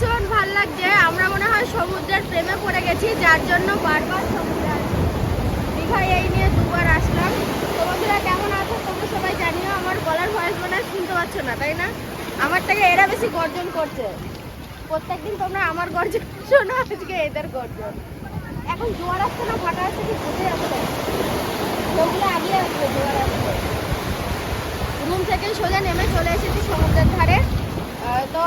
ভীষণ ভালো লাগছে। আমরা মনে হয় সমুদ্রের প্রেমে পড়ে গেছি, যার জন্য বারবার সমুদ্রে আসছি দীঘায় এই নিয়ে দুবার আসলাম। বন্ধুরা, কেমন আছো? তোমরা সবাই জানিও, আমার গলার ভয়েস মনে শুনতে পাচ্ছ না, তাই না? আমার থেকে এরা বেশি গর্জন করছে। প্রত্যেকদিন তোমরা আমার গর্জন শোনো, আজকে এদের গর্জন। এখন জোয়ার আসছে না, ফাটা আসছে কি বুঝে যাচ্ছে ওগুলো আগে আসবে জোয়ার আসবে রুম থেকে সোজা নেমে চলে এসেছি সমুদ্রের ধারে। তো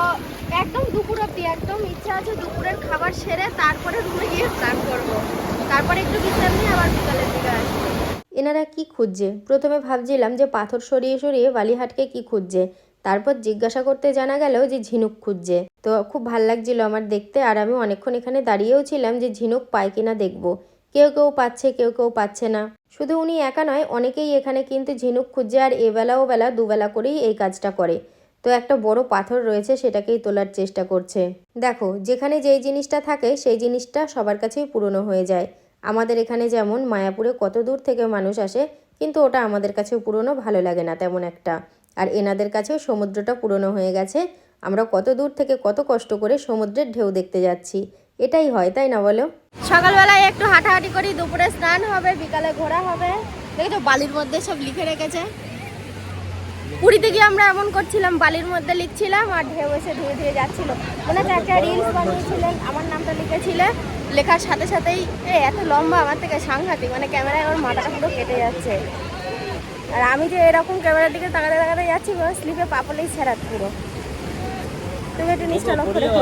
একদম দুপুর অব্দি একদম ইচ্ছা আছে দুপুরের খাবার সেরে তারপরে রুমে গিয়ে স্নান করব। তারপরে একটু বিশ্রাম নিয়ে আবার বিকালের দিকে আসব। এনারা কি খুঁজছে? প্রথমে ভাবছিলাম যে পাথর সরিয়ে সরিয়ে বালিহাটকে কি খুঁজছে। তারপর জিজ্ঞাসা করতে জানা গেল যে ঝিনুক খুঁজছে। তো খুব ভালো লাগছিল আমার দেখতে, আর আমি অনেকক্ষণ এখানে দাঁড়িয়েও ছিলাম যে ঝিনুক পায় কিনা দেখব। কেউ কেউ পাচ্ছে, কেউ কেউ পাচ্ছে না। শুধু উনি একা নয়, অনেকেই এখানে কিন্তু ঝিনুক খুঁজছে, আর এবেলা ও বেলা দুবেলা করেই এই কাজটা করে। তো একটা বড় পাথর রয়েছে সেটাকেই তোলার চেষ্টা করছে। দেখো, যেখানে যেই জিনিসটা থাকে, সেই জিনিসটা সবার কাছেই পুরনো হয়ে যায়। আমাদের এখানে যেমন মায়াপুরে কত দূর থেকে মানুষ আসে, কিন্তু ওটা আমাদের কাছেও পুরনো, ভালো লাগে না তেমন একটা। আর এনাদের কাছেও সমুদ্রটা পুরনো হয়ে গেছে। আমরা কত দূর থেকে কত কষ্ট করে সমুদ্রের ঢেউ দেখতে যাচ্ছি। এটাই হয়, তাই না বলো? সকালবেলায় একটু হাঁটাহাঁটি করি, দুপুরে স্নান হবে, বিকালে ঘোরা হবে। দেখেছ, বালির মধ্যে সব লিখে রেখেছে। পুরীতে গিয়ে আমরা এমন করছিলাম বালির মধ্যে লিখছিলাম আর ঢেউ এসে ধুয়ে ধুয়ে যাচ্ছিল। মনে হচ্ছে একটা রিলস বানিয়েছিলেন আমার নামটা লিখেছিলে। লেখার সাথে সাথেই এ এত লম্বা আমার থেকে সাংঘাতিক মানে ক্যামেরায় আমার মাথাটা পুরো কেটে যাচ্ছে। আর আমি যে এরকম ক্যামেরার দিকে তাকাতে তাকাতে যাচ্ছি স্লিপে পাপলেই ছেড়াত পুরো। তুমি একটু নিচটা লক্ষ্য রেখো।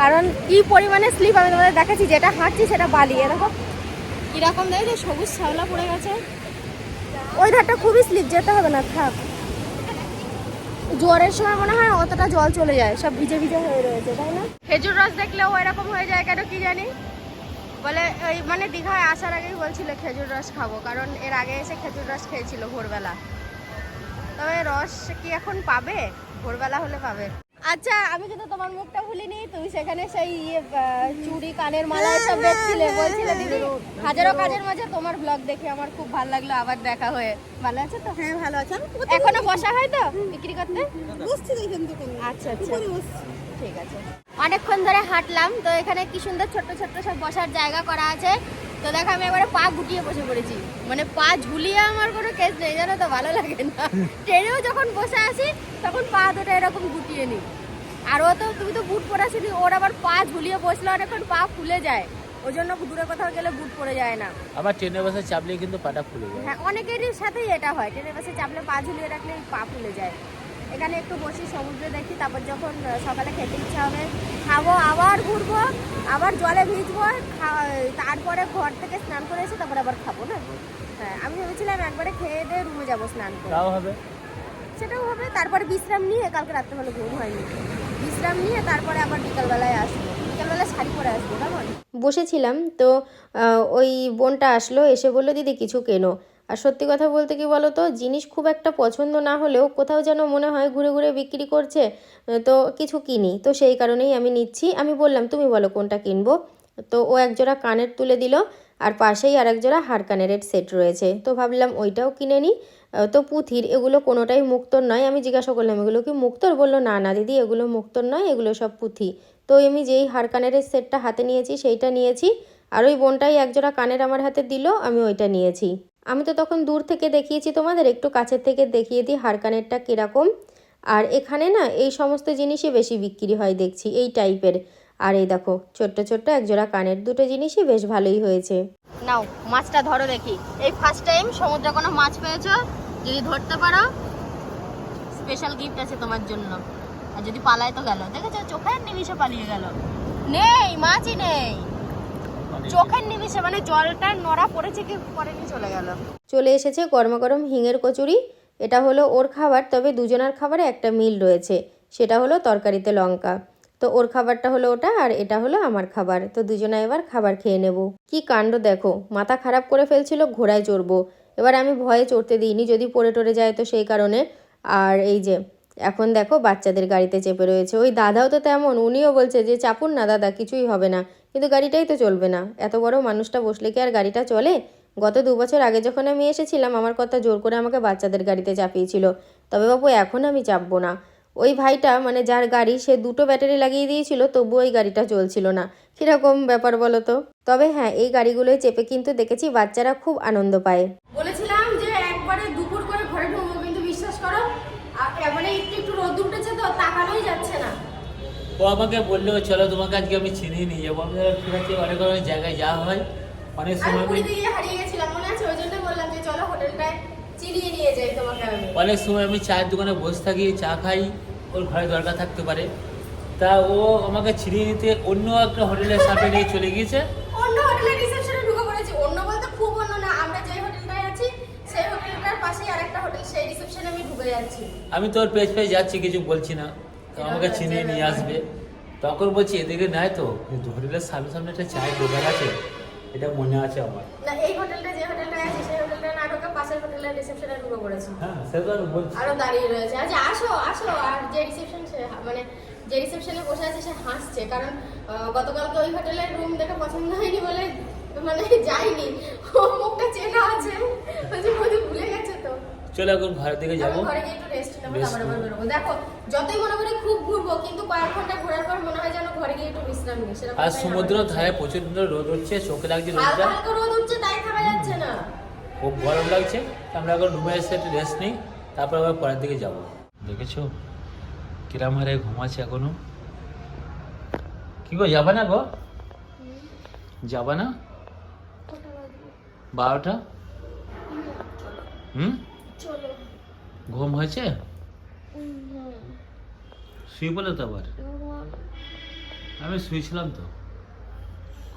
কারণ কি পরিমাণে স্লিপ আমি তোমাদের দেখাচ্ছি যেটা হাঁটছি সেটা বালি এরকম কীরকম দেখে সবুজ শ্যাওলা পড়ে গেছে। ওই ধারটা খুবই স্লিপ যেতে হবে না থাক। জোয়ারের সময় মনে হয় অতটা জল চলে যায়, সব ভিজে ভিজে হয়ে রয়েছে, তাই না? খেজুর রস দেখলেও এরকম হয়ে যায় কেন কি জানি? বলে ওই মানে দীঘায় আসার আগেই বলছিল খেজুর রস খাব, কারণ এর আগে এসে খেজুর রস খেয়েছিল ভোরবেলা। তবে রস কি এখন পাবে? ভোরবেলা হলে পাবে। আচ্ছা আমি কিন্তু তোমার মুখটা ভুলিনি। তুমি সেখানে সেই ইয়ে, চুড়ি কানের মালা সব দেখছিলে বলছিলে দিদি হাজারো কাজের মাঝে তোমার ব্লগ দেখে আমার খুব ভালো লাগল আবার দেখা হয়ে। ভালো আছে তো? হ্যাঁ ভালো আছে। এখনও বসা হয় তো বিক্রি করতে? বসছি আচ্ছা আচ্ছা। ঠিক আছে। অনেকক্ষণ ধরে হাঁটলাম তো এখানে কি সুন্দর ছোট্ট ছোট্ট সব বসার জায়গা করা আছে। তো দেখো আমি এবারে পা গুটিয়ে বসে পড়েছি। মানে পা ঝুলিয়ে আমার কোনো কেস নেই জানো তো ভালো লাগে না। ট্রেনেও যখন বসে আসি তখন পা দুটো এরকম গুটিয়ে নিই। আর ও তো তুমি তো বুট পরে আসিনি ওর আবার পা ঝুলিয়ে বসলে অনেকক্ষণ পা ফুলে যায়। ওই জন্য দূরে কোথাও গেলে বুট পরে যায় না। আবার ট্রেনে বসে চাপলে কিন্তু পাটা খুলে যায়। হ্যাঁ অনেকেরই সাথেই এটা হয়। ট্রেনে বাসে চাপলে পা ঝুলিয়ে রাখলে পা ফুলে যায়। এখানে একটু বসি সমুদ্রে দেখি তারপর যখন সকালে খেতে ইচ্ছা হবে খাব আবার ঘুরবো আবার জলে ভিজবো তারপরে ঘর থেকে স্নান করে এসে তারপরে আবার খাব না? হ্যাঁ আমি ভেবেছিলাম একবারে খেয়ে দিয়ে রুমে যাব স্নান করে। হবে? সেটাও হবে তারপরে বিশ্রাম নিয়ে কালকে রাত্রেবেলা ঘুম হয়নি। বিশ্রাম নিয়ে তারপরে আবার বিকালবেলায় আসব। বিকালবেলা শাড়ি পরে আসব কেমন? বসেছিলাম তো ওই বোনটা আসলো এসে বলল দিদি কিছু কেনো। আর সত্যি কথা বলতে কি বলো তো জিনিস খুব একটা পছন্দ না হলেও কোথাও যেন মনে হয় ঘুরে ঘুরে বিক্রি করছে, তো কিছু কিনি। তো সেই কারণেই আমি নিচ্ছি। আমি বললাম, তুমি বলো কোনটা কিনবো? তো ও একজোড়া কানের তুলে দিল, আর পাশেই আর একজোড়া হার কানেরের সেট রয়েছে। তো ভাবলাম ওইটাও কিনে নিই। তো পুঁথির এগুলো কোনোটাই মুক্তর নয়। আমি জিজ্ঞাসা করলাম, এগুলো কি মুক্তর? বলল, না না দিদি, এগুলো মুক্তর নয়, এগুলো সব পুঁথি। তো আমি যেই হার কানেরের সেটটা হাতে নিয়েছি, সেইটা নিয়েছি। আর ওই বোনটাই একজোড়া কানের আমার হাতে দিল, আমি ওইটা নিয়েছি। আমি তো তখন দূর থেকে দেখিয়েছি তোমাদের, একটু কাছের থেকে দেখিয়ে দিই হার কানেরটা কীরকম। আর এখানে না এই সমস্ত জিনিসই বেশি বিক্রি হয় দেখছি, এই টাইপের। আর এই দেখো, ছোট্ট ছোট্ট একজোড়া কানের দুটো জিনিসই বেশ ভালোই হয়েছে। নাও, মাছটা ধরো দেখি। এই ফার্স্ট টাইম সমুদ্রে কোনো মাছ পেয়েছ? যদি ধরতে পারো। স্পেশাল গিফট আছে তোমার জন্য। আর যদি পালায় তো গেল। দেখেছ? চোখের নিমিষে পালিয়ে গেল। নেই, মাছই নেই। চোখের নিমিষে মানে জলটা নড়া পড়েছে কি পরেনি চলে গেল। চলে এসেছে গরমা গরম হিঙের কচুরি। এটা হলো ওর খাবার তবে দুজনার খাবারে একটা মিল রয়েছে। সেটা হলো তরকারিতে লঙ্কা। তো ওর খাবারটা হলো ওটা আর এটা হলো আমার খাবার। তো দুজনে এবার খাবার খেয়ে নেব। কি কাণ্ড দেখো মাথা খারাপ করে ফেলছিল ঘোড়ায় চড়বো। এবার আমি ভয়ে চড়তে দিইনি যদি পড়ে টরে যায় তো সেই কারণে। আর এই যে এখন দেখো বাচ্চাদের গাড়িতে চেপে রয়েছে। ওই দাদাও তো তেমন, উনিও বলছে যে, চাপুন না দাদা, কিছুই হবে না। কিন্তু গাড়িটাই তো চলবে না। এত বড় মানুষটা বসলে কি আর গাড়িটা চলে? গত দু বছর আগে যখন আমি এসেছিলাম, আমার কথা জোর করে আমাকে বাচ্চাদের গাড়িতে চাপিয়েছিল। তবে বাবু, এখন আমি চাপবো না। ওই ভাইটা মানে যার গাড়ি, সে দুটো ব্যাটারি লাগিয়ে দিয়েছিল তবু ওই গাড়িটা চলছিল না। কীরকম ব্যাপার বলো তো? তবে হ্যাঁ এই গাড়িগুলোয় চেপে কিন্তু দেখেছি বাচ্চারা খুব আনন্দ পায় বলেছিলাম যে একবারে দুপুর করে ঘরে ঢুকবো কিন্তু বিশ্বাস করো আ- এবারে একটু একটু রোদ উঠেছে তো তাকানোই যাচ্ছে না ও আমাকে বলল চলো তোমাকে আজকে আমি চিনিয়ে নিয়ে যাব। আমি ঠিক আছে অনেক অনেক জায়গায় যাওয়া হয়। অনেক সময় হারিয়ে গেছিলাম মনে আছে? ওই জন্য বললাম যে চলো হোটেলটায় চিনিয়ে নিয়ে যাই তোমাকে আমি। অনেক সময় আমি চায়ের দোকানে বসে থাকি চা খাই ওর ঘরে দরকার থাকতে পারে। তা ও আমাকে ছিনিয়ে নিতে অন্য একটা হোটেলের সাথে নিয়ে চলে গিয়েছে। অন্য হোটেলের রিসেপশনে ঢুকে পড়েছি। অন্য বলতে খুব অন্য না আমরা যে হোটেলটায় আছি সেই হোটেলটার পাশেই আরেকটা হোটেল সেই রিসেপশনে আমি ঢুকে যাচ্ছি। আমি তোর পেজ পেজ যাচ্ছি কিছু বলছি না। তো আমাকে চিনিয়ে নিয়ে আসবে। তখন বলছি এদিকে নাই তো কিন্তু হোটেলের সামনে সামনে একটা চায়ের দোকান আছে এটা মনে আছে আমার। না এই হোটেলটা যে হোটেলটায় আছি সেই হোটেলটা না ঢুকে পাশের হোটেলের রিসেপশনে ঢুকে পড়েছি। হ্যাঁ সে তো আমি বলছি। আরও দাঁড়িয়ে রয়েছে। আচ্ছা আসো আসো আর যে রিসেপশন সে মানে যে রিসেপশনে বসে আছে সে হাসছে কারণ গতকালকে ওই হোটেলের রুম দেখে পছন্দ হয়নি বলে মানে যাইনি ও মুখটা চেনা আছে। বলছি ভুলে গেছে চলো এখন ঘরের দিকে যাব। দেখো যতই মনে করি খুব ঘুরবো কিন্তু কয়েক ঘণ্টা ঘোরার পর মনে হয় যেন ঘরে গিয়ে একটু বিশ্রাম নিই আর সমুদ্র ধারে প্রচণ্ড রোদ হচ্ছে চোখে লাগছে রোদটা। রোদ উঠছে তাই থাকা যাচ্ছে না। খুব গরম লাগছে। আমরা এখন রুমে এসে একটু রেস্ট নিই তারপর আবার পরের দিকে যাব। দেখেছ? কিরাম হারে ঘুমাচ্ছে এখনও? কি গো যাবে না গো? যাবে না? বারোটা? হুম? ঘুম হয়েছে? শুয়ে বলে তো আবার? আমি শুয়েছিলাম তো।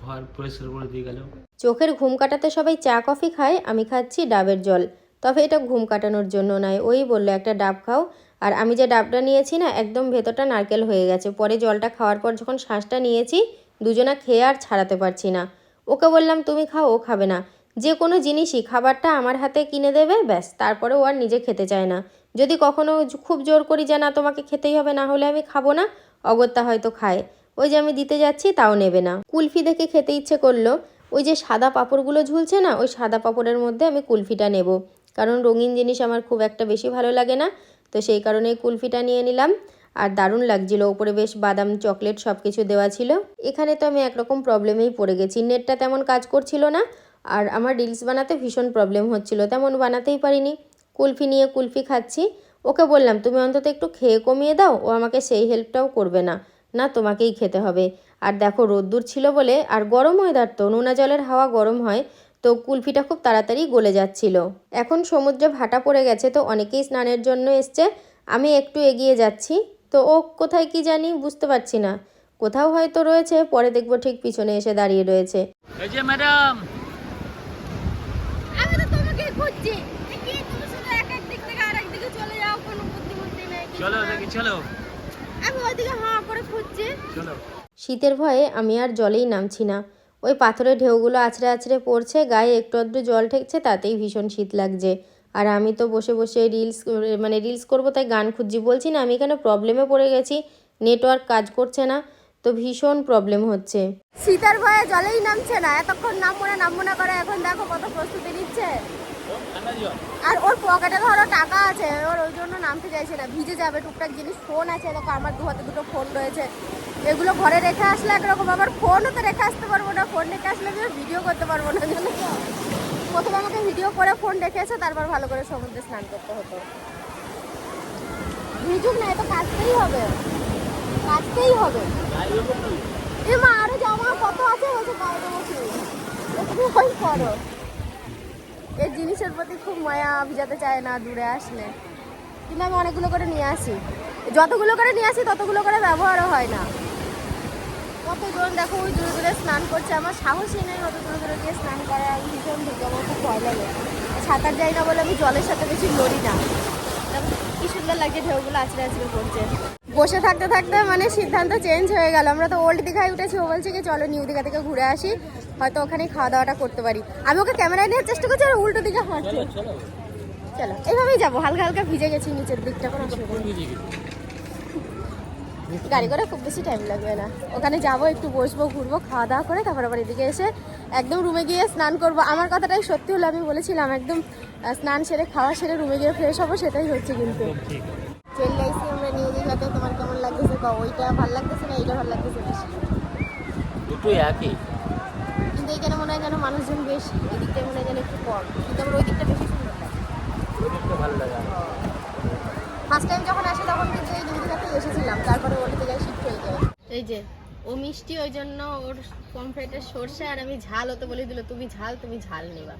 ঘর পরিষ্কার করে দিয়ে গেল। চোখের ঘুম কাটাতে সবাই চা কফি খায় আমি খাচ্ছি ডাবের জল। তবে এটা ঘুম কাটানোর জন্য নয় ওই বলল একটা ডাব খাও। আর আমি যে ডাবটা নিয়েছি না একদম ভেতরটা নারকেল হয়ে গেছে। পরে জলটা খাওয়ার পর যখন শ্বাসটা নিয়েছি দুজনা খেয়ে আর ছাড়াতে পারছি না। ওকে বললাম তুমি খাও ও খাবে না। যে কোনো জিনিসই খাবারটা আমার হাতে কিনে দেবে, ব্যাস তারপরে ও আর নিজে খেতে চায় না। যদি কখনো খুব জোর করি যে, না, তোমাকে খেতেই হবে, না হলে আমি খাব না, অগত্যা হয়তো খায়। ওই যে আমি দিতে যাচ্ছি, তাও নেবে না। কুলফি দেখে খেতে ইচ্ছে করল, ওই যে সাদা পাঁপড়গুলো ঝুলছে না, ওই সাদা পাঁপড়ের মধ্যে আমি কুলফিটা নেব। কারণ রঙিন জিনিস আমার খুব একটা বেশি ভালো লাগে না, তো সেই কারণে কুলফিটা নিয়ে নিলাম। আর দারুণ লাগছিল, ওপরে বেশ বাদাম, চকলেট সব কিছু দেওয়া ছিল। এখানে তো আমি একরকম প্রবলেমেই পড়ে গেছি। নেটটা তেমন কাজ করছিল না আর আমার রিলস বানাতে ভীষণ প্রবলেম হচ্ছিল, তেমন বানাতেই পারিনি। কুলফি নিয়ে কুলফি খাচ্ছি। ওকে বললাম, তুমি অন্তত একটু খেয়ে কমিয়ে দাও, ও আমাকে সেই হেল্পটাও করবে না। না, তোমাকেই খেতে হবে। আর দেখো, রোদ্দুর ছিল বলে, আর গরম ওয়েদার তো, নোনা জলের হাওয়া গরম হয়, তো কুলফিটা খুব তাড়াতাড়ি গলে যাচ্ছিল। এখন সমুদ্রে ভাটা পড়ে গেছে, তো অনেকেই স্নানের জন্য এসছে। আমি একটু এগিয়ে যাচ্ছি। তো ও কোথায় কি জানি, বুঝতে পারছি না। কোথাও হয়তো রয়েছে, পরে দেখব ঠিক পিছনে এসে দাঁড়িয়ে রয়েছে। ম্যাডাম তোমাকে কি তুমি শুধু এক এক দিক থেকে আরেক দিকে চলে যাও কোনো বুদ্ধি বুদ্ধি নেই চলো দেখি চলো। আমি ওইদিকে হাঁ করে খুঁজছি। চলো। শীতের ভয়ে আমি আর জলেই নামছি না। ওই পাথরের ঢেউগুলো আছড়ে আছড়ে পড়ছে গায়ে একটু আধটু জল ঠেকছে তাতেই ভীষণ শীত লাগছে। আর আমি তো বসে বসে রিলস মানে রিলস করব তাই গান খুঁজছি। বলছি না আমি এখানে প্রবলেমে পড়ে গেছি? নেটওয়ার্ক কাজ করছে না তো ভীষণ প্রবলেম হচ্ছে। শীতের ভয়ে জলেই নামছে না এতক্ষণ নামবো না নামবো না করে এখন দেখো কত প্রস্তুতি নিচ্ছে। আর ওর পকেটে ধরো টাকা আছে, ওর ওই জন্য নামতে চাইছে না। ভিজে যাবে, টুকটাক জিনিস ফোন আছে, দেখো আমার দু হাতে দুটো ফোন রয়েছে। এগুলো ঘরে রেখে আসলে একরকম, আবার ফোনও তো রেখে আসতে পারব না। ফোন রেখে আসলে ভিডিও করতে পারব না, জানো তো? প্রথমে আমাকে ভিডিও করে ফোন রেখে এসে তারপর ভালো করে সমুদ্রে স্নান করতে হতো। ভিজুক না এটা কাচতেই হবে। কাচতেই হবে। এ মা, আরও জামা কত আছে? বলছে কি? একটু ওই করো এই জিনিসের প্রতি খুব মায়া ভিজাতে চায় না দূরে আসলে। কিন্তু আমি অনেকগুলো করে নিয়ে আসি। যতগুলো করে নিয়ে আসি, ততগুলো করে ব্যবহারও হয় না। কতজন দেখো, ওই দূরে দূরে স্নান করছে। আমার সাহসই নেই অত দূরে দূরে গিয়ে স্নান করে আমি ভীষণ ঢুকে আমার খুব ভয় লাগে। সাঁতার যাই না বলে আমি জলের সাথে বেশি লড়ি না। কি সুন্দর লাগছে ঢেউগুলো আছড়ে আছড়ে পড়ছে। বসে থাকতে থাকতে মানে সিদ্ধান্ত চেঞ্জ হয়ে গেল। আমরা তো ওল্ড দীঘায় উঠেছি ও বলছে কি চলো নিউ দীঘা থেকে ঘুরে আসি। হয়তো ওখানে খাওয়া দাওয়াটা করতে পারি। আমি ওকে ক্যামেরায় নেওয়ার চেষ্টা করছি আর উল্টো দিকে হাঁটছে। চলো এইভাবেই যাব হালকা হালকা ভিজে গেছি নিচের দিকটা। গাড়ি করে খুব বেশি টাইম লাগবে না। ওখানে যাব একটু বসবো ঘুরবো খাওয়া দাওয়া করে তারপর আবার এদিকে এসে একদম রুমে গিয়ে স্নান করব। আমার কথাটাই সত্যি হলো আমি বলেছিলাম একদম স্নান সেরে খাওয়া সেরে রুমে গিয়ে ফ্রেশ হব সেটাই হচ্ছে কিন্তু। ঠিক কও ওইটা ভালো লাগতেছে না এইটা ভালো লাগতেছে বেশি দুটোই একই? কিন্তু এইখানে মনে হয় যেন মানুষজন বেশি এই দিকটা মনে হয় যেন একটু কম কিন্তু আমার ওই দিকটা বেশি সুন্দর লাগে। ওই দিকটা ভালো লাগে। ফার্স্ট টাইম যখন আসে তখন কিন্তু এই জায়গাতেই এসেছিলাম তারপরে ওটা জায়গায় শিফট হয়ে যায়। এই যে ও মিষ্টি ওই জন্য ওর পমফ্রেটের সর্ষে আর আমি ঝাল হতে বলে দিল তুমি ঝাল তুমি ঝাল নেবা।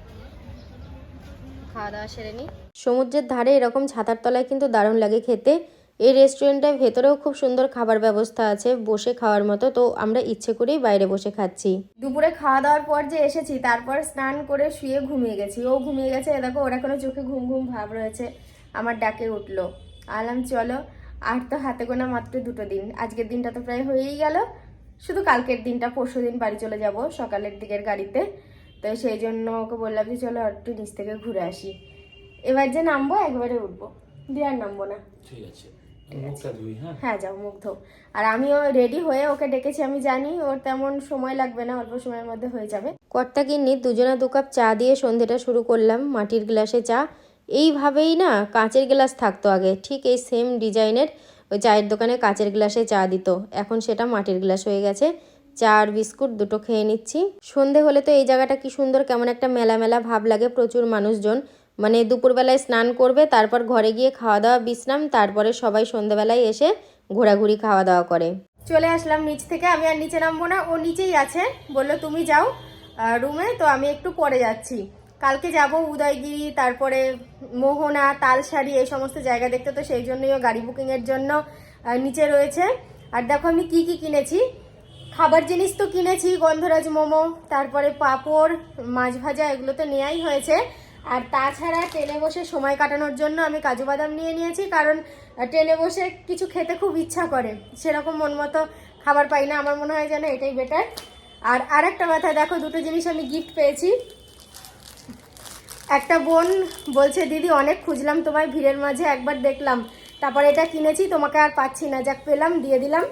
খাওয়া দাওয়া সেরে নি। সমুদ্রের ধারে এরকম ছাতার তলায় কিন্তু দারুণ লাগে খেতে। এই রেস্টুরেন্টের ভেতরেও খুব সুন্দর খাবার ব্যবস্থা আছে বসে খাওয়ার মতো। তো আমরা ইচ্ছে করেই বাইরে বসে খাচ্ছি। দুপুরে খাওয়া দাওয়ার পর যে এসেছি তারপর স্নান করে শুয়ে ঘুমিয়ে গেছি। ও ঘুমিয়ে গেছে এ দেখো ওর এখনও চোখে ঘুম ঘুম ভাব রয়েছে। আমার ডাকে উঠল। আলাম চলো। আর তো হাতে গোনা মাত্র দুটো দিন। আজকের দিনটা তো প্রায় হয়েই গেল। শুধু কালকের দিনটা পরশু দিন বাড়ি চলে যাব সকালের দিকের গাড়িতে। তো সেই জন্য ওকে বললাম যে চলো একটু নিচ থেকে ঘুরে আসি। এবার যে নামবো একবারে উঠবো। দিয়ে আর নামবো না। ঠিক আছে। হ্যাঁ। হ্যাঁ যাও মুগ্ধ আর আমিও রেডি হয়ে ওকে ডেকেছি, আমি জানি ওর তেমন সময় লাগবে না, অল্প সময়ের মধ্যে হয়ে যাবে। কর্তা কিন্নি দুজনে দু কাপ চা দিয়ে সন্ধেটা শুরু করলাম, মাটির গ্লাসে চা। এইভাবেই না কাঁচের গ্লাস থাকতো আগে, ঠিক এই সেম ডিজাইনের ওই চায়ের দোকানে কাঁচের গ্লাসে চা দিত। এখন সেটা মাটির গ্লাস হয়ে গেছে, চা আর বিস্কুট দুটো খেয়ে নিচ্ছি। সন্ধে হলে তো এই জায়গাটা কি সুন্দর, কেমন একটা মেলা মেলা ভাব লাগে প্রচুর মানুষজন। মানে দুপুরবেলায় স্নান করবে, তারপর ঘরে গিয়ে খাওয়া দাওয়া বিশ্রাম, তারপরে সবাই সন্ধেবেলায় এসে ঘোরাঘুরি খাওয়া দাওয়া করে। চলে আসলাম নিচ থেকে, আমি আর নিচে নামবো না, ও নিচেই আছে, বলল, তুমি যাও রুমে, তো আমি একটু পরে যাচ্ছি। কালকে যাব উদয়গিরি, তারপরে মোহনা তালসারি এই সমস্ত জায়গা দেখতে, তো সেই জন্যই ও গাড়ি বুকিংয়ের জন্য নিচে রয়েছে। আর দেখো, আমি কি কি কিনেছি। খাবার জিনিস তো কিনেছি, গন্ধরাজ মোমো, তারপরে পাঁপড়, মাছ ভাজা, এগুলো তো নেওয়াই হয়েছে। আর তাছাড়া ট্রেনে বসে সময় কাটানোর জন্য আমি কাজু বাদাম নিয়ে নিয়েছি, কারণ ট্রেনে বসে কিছু খেতে খুব ইচ্ছা করে। সেরকম মন মতো খাবার পাই না, আমার মনে হয় যেন এটাই বেটার আর আরেকটা কথা, দেখো দুটো জিনিস আমি গিফট পেয়েছি। একটা বোন বলছে, দিদি, অনেক খুঁজলাম তোমায় ভিড়ের মাঝে, একবার দেখলাম। তারপর এটা কিনেছি, তোমাকে আর পাচ্ছি না। যাক, পেলাম, দিয়ে দিলাম।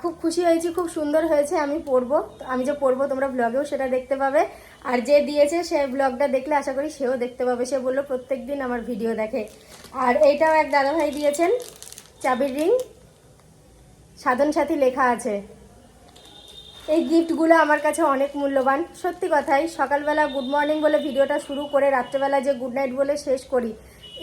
খুব খুশি হয়েছি, খুব সুন্দর হয়েছে, আমি পরবো আমি যে পরবো তোমরা ব্লগেও সেটা দেখতে পাবে। আর যে দিয়েছে সে ব্লগটা দেখলে আশা করি সেও দেখতে পাবে। সে বলল প্রত্যেক দিন আমার ভিডিও দেখে। আর এইটাও এক দাদাভাই দিয়েছেন, চাবির রিং সাধন সাথী লেখা আছে। এই গিফটগুলো আমার কাছে অনেক মূল্যবান। সত্যি কথাই, সকালবেলা গুড মর্নিং বলে ভিডিওটা শুরু করে রাত্রেবেলা যে গুড নাইট বলে শেষ করি,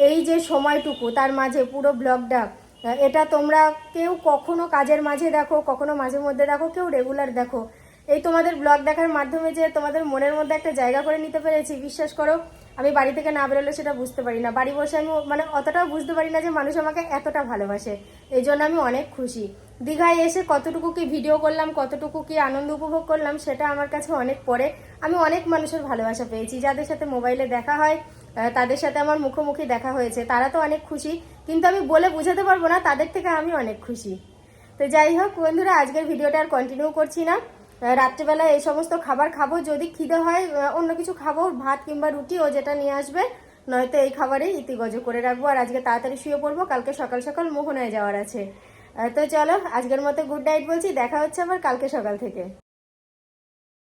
এই যে সময়টুকু, তার মাঝে পুরো ব্লগটা এটা তোমরা কেউ কখনো কাজের মাঝে দেখো, কখনো মাঝে মধ্যে দেখো, কেউ রেগুলার দেখো। এই তোমাদের ব্লগ দেখার মাধ্যমে যে তোমাদের মনের মধ্যে একটা জায়গা করে নিতে পেরেছি, বিশ্বাস করো, আমি বাড়ি থেকে না বেরোলে সেটা বুঝতে পারি না। বাড়ি বসে আমি মানে অতটাও বুঝতে পারি না যে মানুষ আমাকে এতটা ভালোবাসে। এই জন্য আমি অনেক খুশি। দীঘায় এসে কতটুকু কি ভিডিও করলাম, কতটুকু কি আনন্দ উপভোগ করলাম, সেটা আমার কাছে অনেক পরে আমি অনেক মানুষের ভালোবাসা পেয়েছি। যাদের সাথে মোবাইলে দেখা হয় তাদের সাথে আমার মুখোমুখি দেখা হয়েছে। তারা তো অনেক খুশি, কিন্তু আমি বলে বোঝাতে পারব না, তাদের থেকে আমি অনেক খুশি। তো যাই হোক বন্ধুরা, আজকের ভিডিওটা আর কন্টিনিউ করছি না। রাত্রেবেলা এই সমস্ত খাবার খাব, যদি খিদে হয় অন্য কিছু খাব, ভাত কিংবা রুটি, ও যেটা নিয়ে আসবে, নয়তো এই খাবারেই ইতিগজ করে রাখব। আর আজকে তাড়াতাড়ি শুয়ে পড়ব, কালকে সকাল সকাল মোহনায় যাওয়ার আছে। তো চলো, আজকের মতো গুড নাইট বলছি, দেখা হচ্ছে আবার কালকে সকাল থেকে।